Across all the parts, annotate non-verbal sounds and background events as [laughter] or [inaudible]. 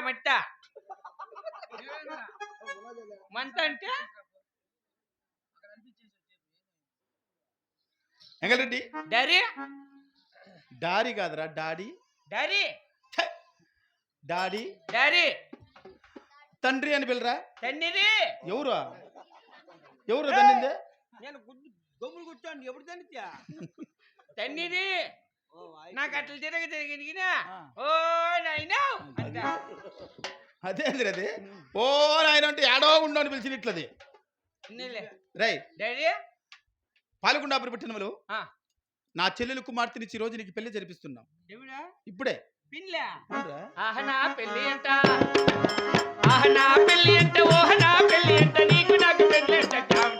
మట్ట? మంట అంటే? ఎంగల్రెడ్డి డరీ డాడీ కాదురా డాడీ. డరీ! డాడీ. డరీ తండ్రి అని పిల్లరా తండ్రి ఎవరు? ఎవరు తండ్రిందే? నేను గమ్ములు కూర్చోండి ఎప్పుడు తినిత్యా తండ్రి [laughs] నాకు అట్లా తిరగ తిరిగినా. ఓ నాయనా అంట. అదే. అదే అదే ఓ నాయన అంటే ఏడో ఉండో అని పిలిచిన ఇట్లది. ఉన్నిలే. రై డాడీ? పాలకొండాపురి పట్టణంలో ఆ. నా చెల్లెలు కుమార్తెనిచ్చి ఈ రోజు నీకు పెళ్ళి జరిపిస్తున్నాం. దేవుడా? ఇప్పుడే? ఆహనా పెళ్ళి అంట. ఆహనా పెళ్ళి అంట. ఓహనా పెళ్ళి అంట. నీకు నాకు అంట. టామ్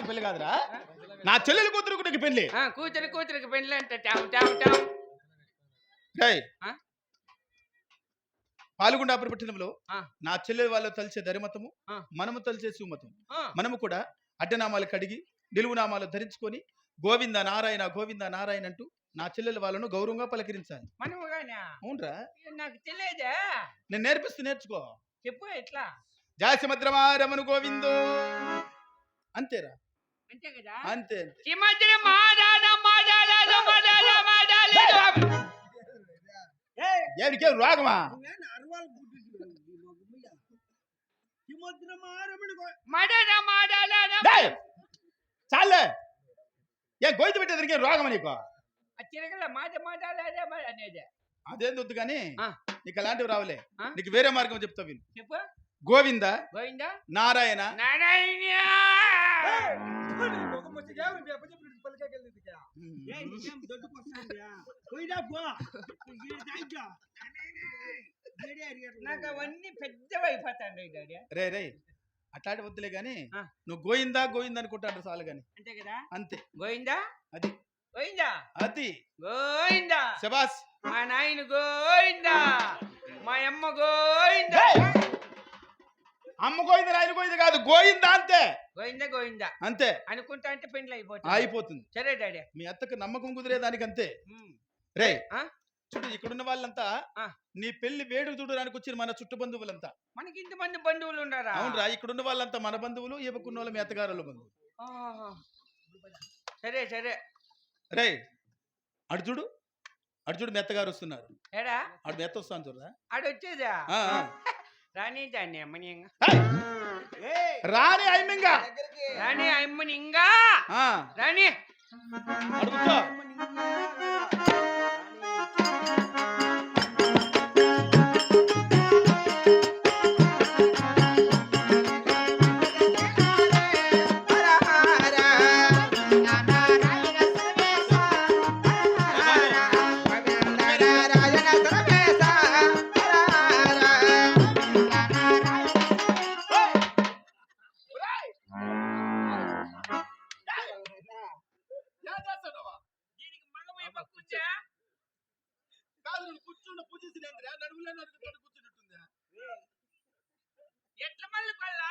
నీకు పెళ్ళి కాదురా. నా చెల్లెలు కూతురుకు నీకు పెళ్ళి. కూతురు కూతురికి పెళ్ళి అంట టామ్ టామ్ టామ్? పాల్గొండాపురి పట్టణంలో. నా చెల్లెలు వాళ్ళు తలిచే దరిమతము ఆ. మనము తలిచే సుమతం మనము కూడా అడ్డనామాలు కడిగి నిలువునామాలు ధరించుకొని గోవింద నారాయణ గోవింద నారాయణ అంటూ నా చెల్లెలు వాళ్ళను గౌరవంగా పలకరించాలి. మనము గానా అవునరా. నాకు తెలియదా? నేను నేర్పిస్తూ నేర్చుకో. చెప్పు ఎట్లా? జాసిమద్రమా రమను గోవిందో. అంతేరా. అంతే కదా? అంతే అంతే. ఈ మధ్యన మాడాల మాడాల మాడాల మాడాల ఎవరికేం రోగమా? నేను అరవాల గుడ్డు హిమద్రమారమణి మాడాల మాడాల డేయ్! చాలే. ఏ గోయిత పెట్టేదానికి ఏం రోగమా నీకు? ఆ చిరగల మాట మాడాల అనేది. అదేం వద్దు కానీ ఆ. నీకు అలాంటివి రావులే. ఆ? నీకు వేరే మార్గం చెప్తా విను చెప్పు. గోవింద? గోవిందా? నారాయణ? నారాయణ! ఒక ముచ్చ జావు చెప్ప చెప్పి పలకగలిది ఏ నిజం దొడ్డుకు వస్తాండియా పోయిడా పో ఈ దాంట్లో ఏడే అరిగట్ల నాకు అవన్నీ పెద్దవైపోతాయి డాడీ రే రే. అట్లాంటి వద్దులే గాని. నువ్వు గోయిందా గోయిందా అనుకుంటాడు చాలు గాని. అంతే కదా? అంతే. గోవిందా అది. గోవిందా అది. గోవిందా శబాస్ మా నాయన గోవిందా మా అమ్మ గోవిందా అమ్మ గోయింది నాయన గోయింది కాదు గోయిందా అంతే. గోవిందా గోవిందా. అంతే. అనుకుంటా అంటే పెండ్లు అయిపోతుంది. అయిపోతుంది. సరే డాడీ. మీ అత్తకు నమ్మకం కుదిరేదానికి అంతే ఉమ్. రే ఆ? చూడు ఇక్కడున్న వాళ్ళంతా. నీ పెళ్ళి వేడుక చూడడానికి వచ్చిన మన చుట్టు బంధువులంతా. మనకి ఇంతమంది బంధువులు ఉన్నారా? అవునరా ఇక్కడున్న వాళ్ళంతా మన బంధువులు ఇవ్వకున్న వాళ్ళు మీ అత్తగారుల బంధువులు. సరే సరే. రే అటు చూడు అటు చూడు మీ అత్తగారు వస్తున్నారు. ఏడా? అటు మీ అత్త వస్తాను చూడరా. ఆడ వచ్చేదా. రాణి దాన్ని రాణి అమ్మని ఇంగా ఆ, రాణి. అటు నడుములో నడుముతాడు కూర్చున్నట్టుందా? ఎట్ల మళ్ళీ పల్లా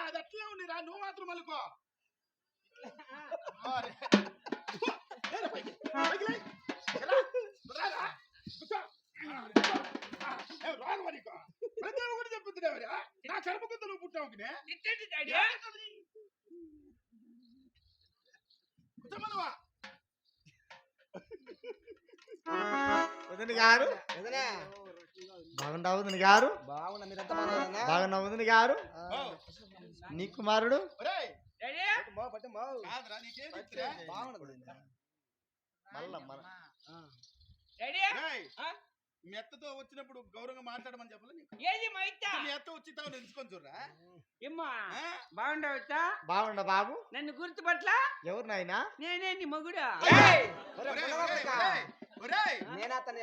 అది అట్లే ఉండిరా నువ్వు మాత్రం మలుకో? ప్రతి ఒక్కటి చెప్పుతున్నావు. నా కర్మకుంత నువ్వు పుట్టావు ఒకటే. ఇట్టండి డాడీ కూర్చోమనువా. వదిన గారు? వదిన. గారు? బాగున్నావు వదిన గారు? నీ కుమారుడు? డాడీ. పట్టుమో పట్టుమో కాదురా, నీకేం చెప్తురా? బాగున్నది మల్ల మల్ల డాడీ ఒరేయ్, ఆ? మీ అత్తతో వచ్చినప్పుడు గౌరవంగా మాట్లాడమని చెప్పలే నీకు? ఏది మా ఇత్త మీ అత్త వచ్చి తావు ఎంచుకొని చూడరా? ఇమ్మా ఆ? బాగుండవచ్చా బాగుండ బాబు. నన్ను గుర్తుపట్ల ఎవరు నాయనా? నేనే నీ మొగుడు? నేను అతను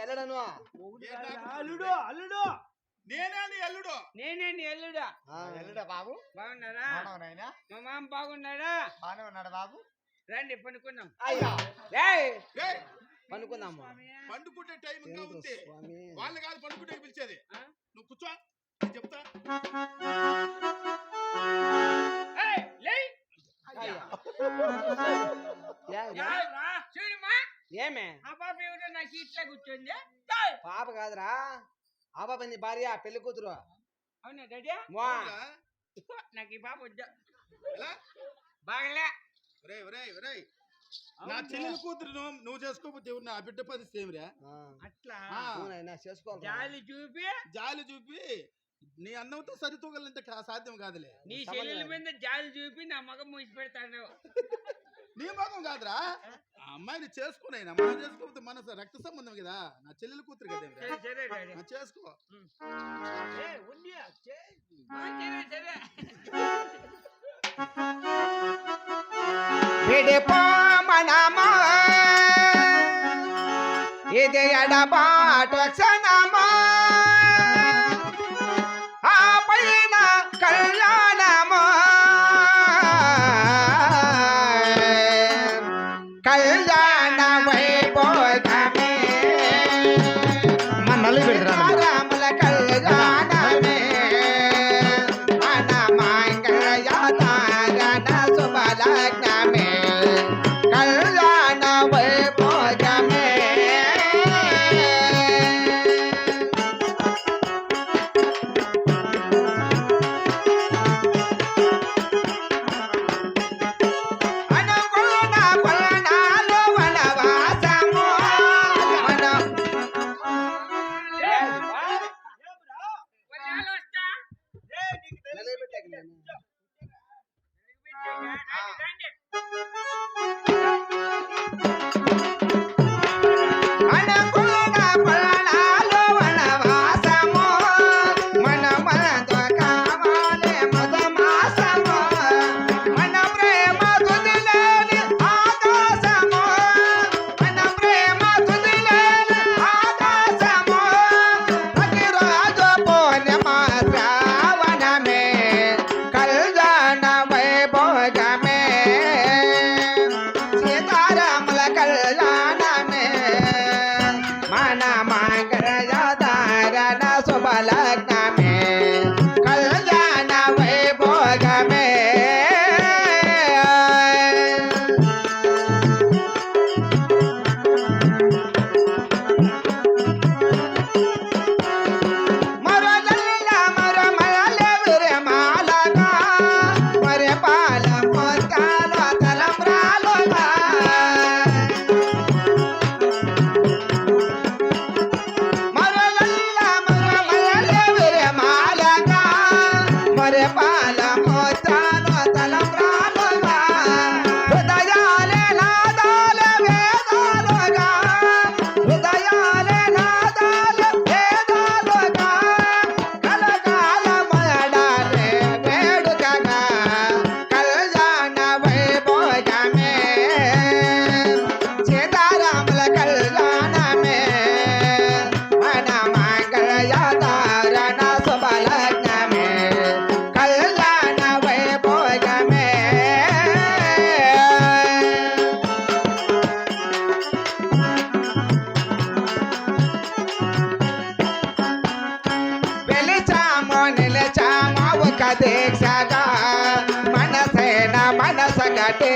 అల్లుడు అల్లుడు! నేనే నీ అల్లుడు? నేనే నీ ఎల్లుడా ఎల్లుడా బాబు? బాగున్నారా? బాగున్నావు నాయనా? మా మామ బాగున్నాడా? బాగానే ఉన్నాడు బాబు. రండి పనుకున్నాం. అయ్యా! పనుకుందాము? పండుకుంటే టైం ఇంకా ఉంది వాళ్ళు కాదు పండుకుంటే పిలిచేది? నువ్వు కూర్చో నేను చెప్తా. ఏమే? ఆ పాప కాదురా. ఆ పాప నీ భార్య పెళ్ళి కూతురు. అవునా డాడీ? నాకు ఈ పాప వద్దు. బాగలే. ఒరేయ్ ఒరేయ్ ఒరేయ్. నా చెల్లెల కూతురు నువ్వు నువ్వు చేసుకోకపోతే ఎవరు నా బిడ్డ పరిస్థితి ఏమిరా? అట్లా? చేసుకోవాలి జాలి చూపి. జాలి చూపి. నీ అన్నంతో సరితూగలంటే సాధ్యం కాదులే. నీ. చెల్లెల మీద జాలి చూపి నా మగం మూసి పెడతాను. నీ మొఖం కాదురా? ఆ అమ్మాయిని చేసుకున్నాయినా మనం చేసుకోకపోతే మన రక్త సంబంధం కదా? నా చెల్లెల కూతురు కదా చేసుకో. సరే [laughs] సరే ఇది ఎడబాటు క్షణమా. কাটে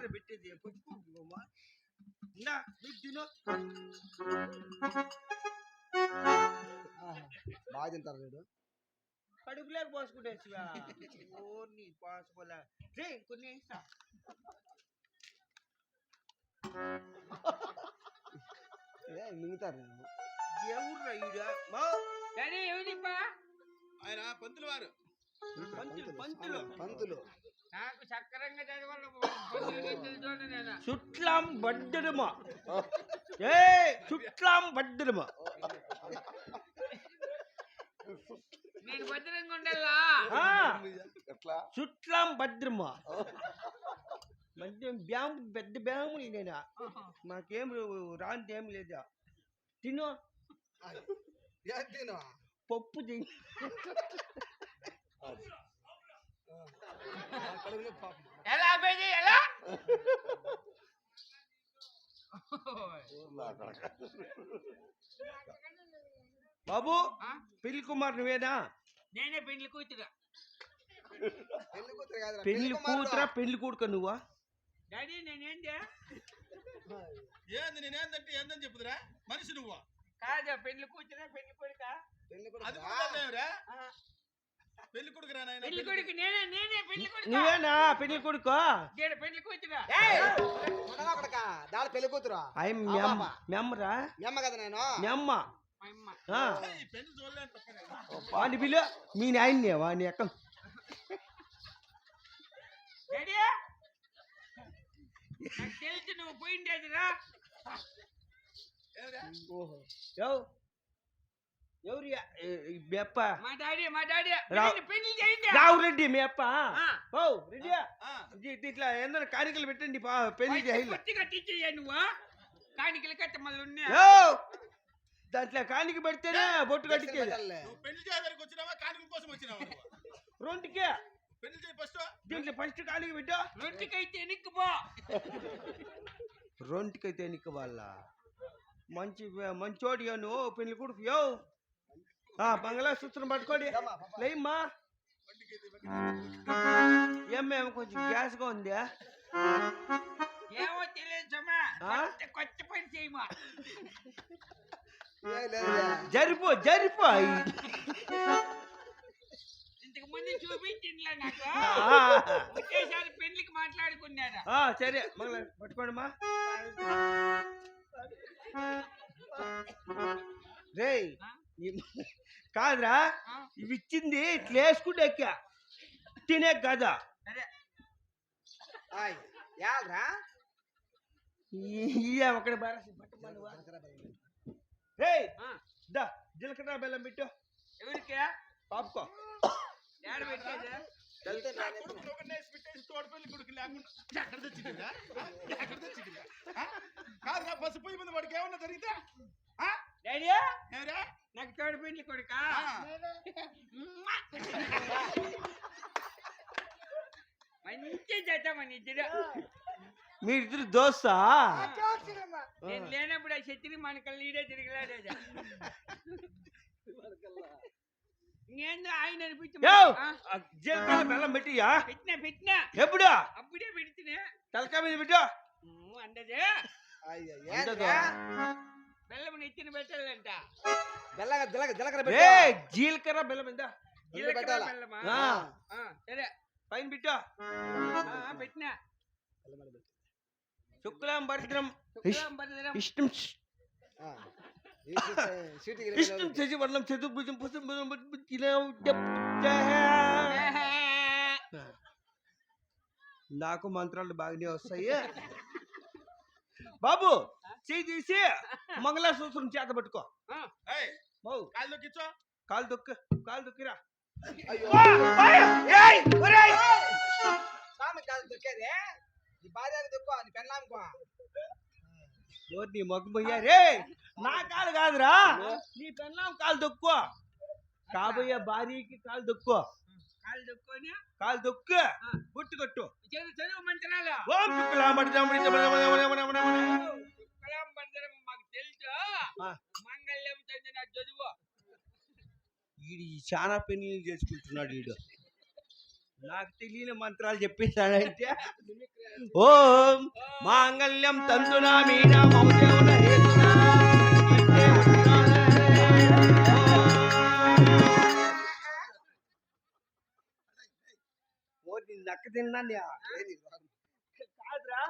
ఆర్డర్ పెట్టేది ఇందా తిను. బాగా తింటారు పోసుకుంటేసివా పోసుకోలే రే కొన్ని వేస్తా. ఏ మింగుతారు నేను ఎవరు ఈడ? మా. డాడీ ఎవరిప్పా ఆయన పంతులు వారు. పంతులు? పంతులు. పంతులు. నాకు చక్కరంగా చదవాలి నేను. చుట్లాం బడ్డడమా. ఏ చుట్లాం బడ్డడమా. నేను భద్రంగా ఉండాలా? ఎట్లా? చుట్లాం భద్రమా మధ్య బ్యామ్ పెద్ద బ్యాములు నేను? మాకేం రాంతి ఏం లేదా? తిను. ఏం తిను? పప్పు తిని. ఎలా అబ్బాయి ఎలా బాబు ఆ? పెళ్ళి కుమార్ నువ్వేనా? నేనే పెళ్ళి కూతురు. పెళ్ళి కూతురు కాదురా పెళ్ళి కుమారుడు. కూతురా పెళ్ళి కొడుక నువ్వా? డాడీ నేనేంటి? ఏంది నేనేందంటే ఏందని చెప్పుదురా? మనిషి నువ్వు? కాదు పెళ్ళి కూతురా పెళ్ళి కొడుక? పెళ్ళి అది కొడుకు కూడా పెళ్ళి కొడుకురా నాయన పెళ్ళి కొడుకు. నేనే నేనే పెళ్ళి కొడుకు? నువ్వేనా? పెళ్ళి కొడుకు? పెళ్ళి కూతురా? కొడక. దాని పెళ్ళి కూతురు. అయ్యి ఆ బాబా. మెమ్మరా మీ అమ్మ కదా నేను. మీ అమ్మ మా అమ్మ. ఆ, ఈ పెళ్ళి చూడలేని పక్కనే మీ నాయన్నే వాని ఎక్క తెలిసి నువ్వు పోయిండేదిరా? ఓహో. ఎవరు మీ అప్ప రావు. రెడ్డి ఓ ఇట్లా ఏందో కానికలు పెట్టండి పెళ్ళి నువ్వు దాంట్లో కానిక పెడితేనే బొట్టు కట్టించేది. పెళ్ళి వచ్చినావా? కోసం వచ్చినావా రెండుకే ఫస్ట్ దీంట్లో ఫస్ట్ కానిక పెట్టా. రెండుకైతే [laughs] రెండుకైతే ఎనిక్కుపోవాలా మంచి మంచోడిగా నువ్వు పెళ్ళి కొడుకు బంగ్లా సూత్రం పట్టుకోండి. లేమ్మా. ఏమేమో కొంచెం గ్యాస్గా ఉంది? ఏమో తెలియదు పని చేయమా. జరిపో జరిపో. ఇంతకు ముందు చూపించిండ్లే నాకు? ఆ, ఒకేసారి పెళ్ళికి మాట్లాడుకున్నారా? ఆ, సరే మళ్ళీ పట్టుకోండి మా రేయ్ [laughs] కాదురా? ఇవి ఇచ్చింది ఇట్లా వేసుకుంటే ఎక్కా. తినే కదా? ఇయ్య ఒకటి బారసి దా జీలకర్ర బెల్లం పెట్టు. ఎవరికి? పాపుకో. ఏడ పెట్టేది? కాదురా బస్సు పోయి ముందు వాడికి ఏమన్నా జరిగితే? ఆ? డాడీ? ఏమిరా? నాకు తోడు పెళ్ళి కొడుకా. మంచి చేద్దామని ఇద్దరు. మీరిద్దరు దోస్తా? నేను లేనప్పుడు ఆ శత్రి మనకల్ నీడే తిరిగిలాడేదా నేను ఆయన అనిపించి యో! ఆ, ఆ జీలకర్ర బెల్లం పెట్టియా? పెట్టినా పెట్టినా. ఎప్పుడు? అప్పుడే పెడితేనే తలకాయ మీద పెట్టు అందదే? బెల్లం నెత్తిన పెట్టాలంట. బెల్లగా జీలక- జీలకర్ర ఏ పెట్టు. జీలకర్ర బెల్లం ఎంత జీలకర్ర పెట్టాలా? బెల్లమా? ఆ, ఆ, సరే పైన పెట్టు. ఆ, పెట్టినా? శుక్లాం భద్రం శుక్రవారం భద్రం. ఇష్టం ఇష్టం. చేసి వర్ణం చతుర్భుజం పుష్పం నాకు మంత్రాలు బాగానే వస్తాయి. బాబు చేయి తీసి మంగళసూత్రం చేత పట్టుకో ఆ, ఏయ్, మౌ కాళ్ళు దొక్కించో కాలు దొక్కు కాలు దొక్కిరా నీ భార్యకు దొక్కో నీ పెళ్ళాముకో ఓ నీ మొగ్గు పోయా రే నా కాలు కాదురా నీ పెళ్ళాం కాలు దొక్కు కాబోయే భార్యకి కాలు దొక్కు కాళ్ళు దొక్కుని కాలు దొక్కు గుట్టు కొట్టు చదువు చదువు మందిరం మాకు తెలుసు. మంగళం చెందిన చదువు. వీడు చాలా పెళ్ళి చేసుకుంటున్నాడు వీడు నాకు తెలియని మంత్రాలు చెప్పేశాడంటే ఓం మాంగళ్యం తంతునా మీన నక్క తిన్నాను కాదురా.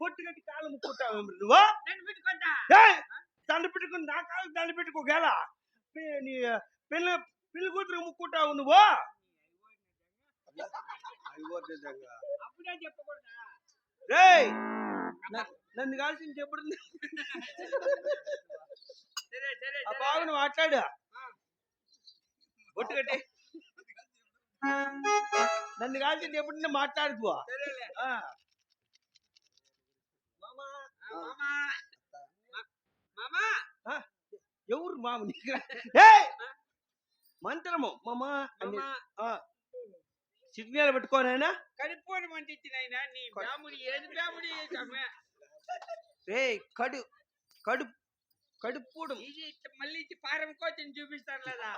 పొట్టు కట్టి కాలు ముక్కుంటావు నువ్వు! దండ పెట్టుకుని నా కాలు దండ పెట్టుకోగల నీ పిల్ల పిల్ల కూతురు ముక్కుంటావు నువ్వు? అప్పుడే చెప్పకూడదా? రేయ్ న- నన్ను కాల్సింది ఆ సరే. బాగును మాట్లాడు ఆ. ఒట్టు కట్టి నన్ను కాల్సింది ఎప్పుడు మాట్లాడుతూ సరేలే ఆ, మామా మా- మామా ఎవరు మామ నీకు [laughs] ఏయ్! మంత్రము. మామ సిగ్నల్ పెట్టుకోనైనా కడుపుని మంటిచ్చినాయన నీ బ్రాహ్ముడి ఏది బ్రాహ్ముడి. రే కడు. కడు. కడుపుడు మళ్ళీ ఇచ్చి పారం కోచని చూపిస్తారు లేదా?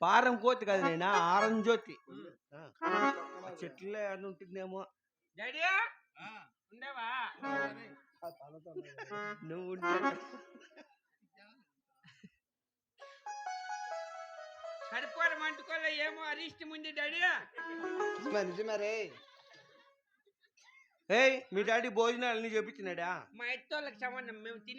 పారం కోతి కదా నేను ఆరంజ్యోతి ఆ [laughs] చెట్లే అని ఉంటుందేమో. డాడీ? ఉండవా? నువ్వు కడుపుని మంటుకోలే ఏమో అరిష్టం ఉంది డాడీ. నిజమే నిజమే రే ఏయ్ మీ డాడీ భోజనాలు చెప్పించినాడా మా ఎత్తోళ్ళకి సంబంధం మేము తినే